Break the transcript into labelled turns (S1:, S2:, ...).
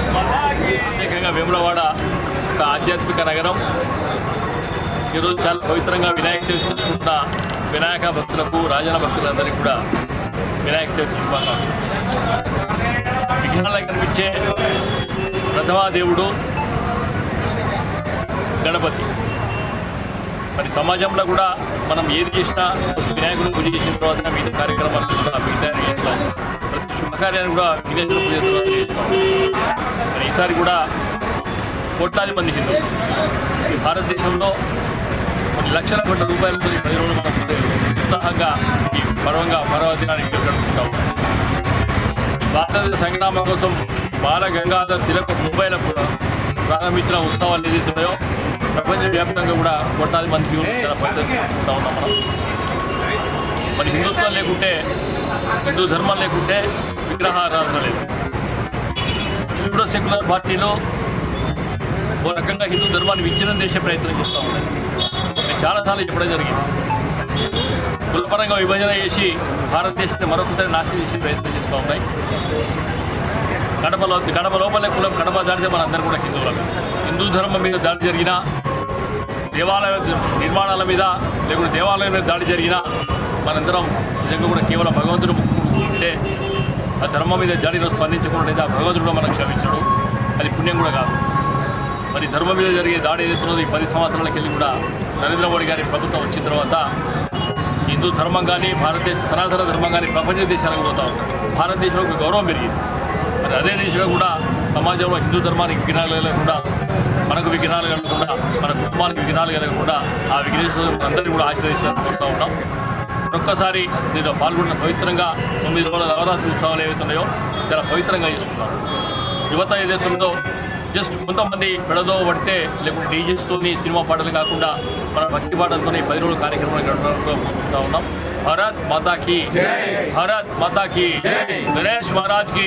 S1: ప్రత్యేకంగా వేములవాడ ఒక ఆధ్యాత్మిక నగరం. ఈరోజు చాలా పవిత్రంగా వినాయక చవితి చేసుకుంటున్న వినాయక భక్తులకు రాజన భక్తులందరికీ కూడా వినాయక చవితి శుభాకాంక్షలు. విఘ్నాలకు కనిపించే ప్రథమాదేవుడు గణపతి. మరి సమాజంలో కూడా మనం ఏది చేసినా ఫస్ట్ వినాయకుడు పూజ చేసిన తర్వాత మిగతా కార్యక్రమాలు కూడా మిగతా చేస్తాం ప్రతి శుభకార్యాన్ని కూడా వినాయకుడు పూజ తర్వాత చేస్తాం. మరి ఈసారి కూడా కోట్లాది మంది హిందువులు. ఈ భారతదేశంలో లక్షల కోట్ల పది రోజులు మనం ఉత్సాహంగా ఈ పర్వంగా పర్వదినాన్ని జరుపుకుంటాం స్వాతంత్ర సంగ్రామం కోసం బాల గంగాధర్ తిలక్ ముంబైలో కూడా ప్రారంభించిన ఉత్సవాలు ఏదైతున్నాయో ప్రపంచవ్యాప్తంగా కూడా కోట్లాది మంది హిందువులు చాలా పరిస్థితి ఉన్నాం మనం. మరి హిందుత్వం లేకుంటే హిందూ ధర్మం లేకుంటే విగ్రహారాధన లేదు. ఇప్పుడు సెక్యులర్ పార్టీలో ఓ రకంగా హిందూ ధర్మాన్ని విచ్ఛిన్నం చేసే ప్రయత్నం చేస్తూ ఉన్నాయి నేను చాలాసార్లు చెప్పడం జరిగింది. కులపరంగా విభజన చేసి భారతదేశాన్ని మరొకసారి నాశనం చేసే ప్రయత్నం చేస్తూ ఉన్నాయి. గడపలో గడప లోపలే కులం గడప దాడితే మనందరం కూడా హిందువులమే హిందూ ధర్మం మీద దాడి జరిగినా దేవాలయ నిర్మాణాల మీద లేకుంటే దేవాలయం మీద దాడి జరిగినా మనందరం నిజంగా కూడా కేవలం భగవంతుడు ముక్కుంటే ఆ ధర్మం మీద దాడిలో స్పందించకుండా ఆ భగవంతుడు కూడా మనకు క్షమించడు. అది పుణ్యం కూడా కాదు. మరి ధర్మం మీద జరిగే దాడి ఏదైతున్నదో ఈ పది సంవత్సరాలకి వెళ్ళి కూడా నరేంద్ర మోడీ గారి ప్రభుత్వం వచ్చిన తర్వాత హిందూ ధర్మం కానీ భారతదేశ సనాతన ధర్మం కానీ ప్రపంచ దేశాలకు పోతాం భారతదేశంలో ఒక గౌరవం పెరిగింది. మరి అదే దిశగా కూడా సమాజంలో హిందూ ధర్మానికి విఘ్నాలు కలగకుండా మనకు విఘ్నాలు కలగకుండా మన కుటుంబానికి విఘ్నాలు కలగకుండా ఆ విఘ్నేశ్వరుడు అందరినీ కూడా ఆశీర్వదించాలని కోరుతూ ఉంటాం ఒక్కసారి దీంట్లో పాల్గొన్న పవిత్రంగా తొమ్మిది రోజుల నవరాత్రి ఉత్సవాలు ఏవైతున్నాయో చాలా పవిత్రంగా చేసుకుంటాం. యువత ఏదైతుందో జస్ట్ కొంతమంది పెడదో పడితే లేకుంటే డీజెస్తోని సినిమా పాటలు కాకుండా మన భక్తి పాటలతోని పది రోజుల కార్యక్రమాలు గడపడంతో ఉన్నాం. భారత్ మాతాకి భారత్ మాతాకి గణేష్ మహారాజ్కి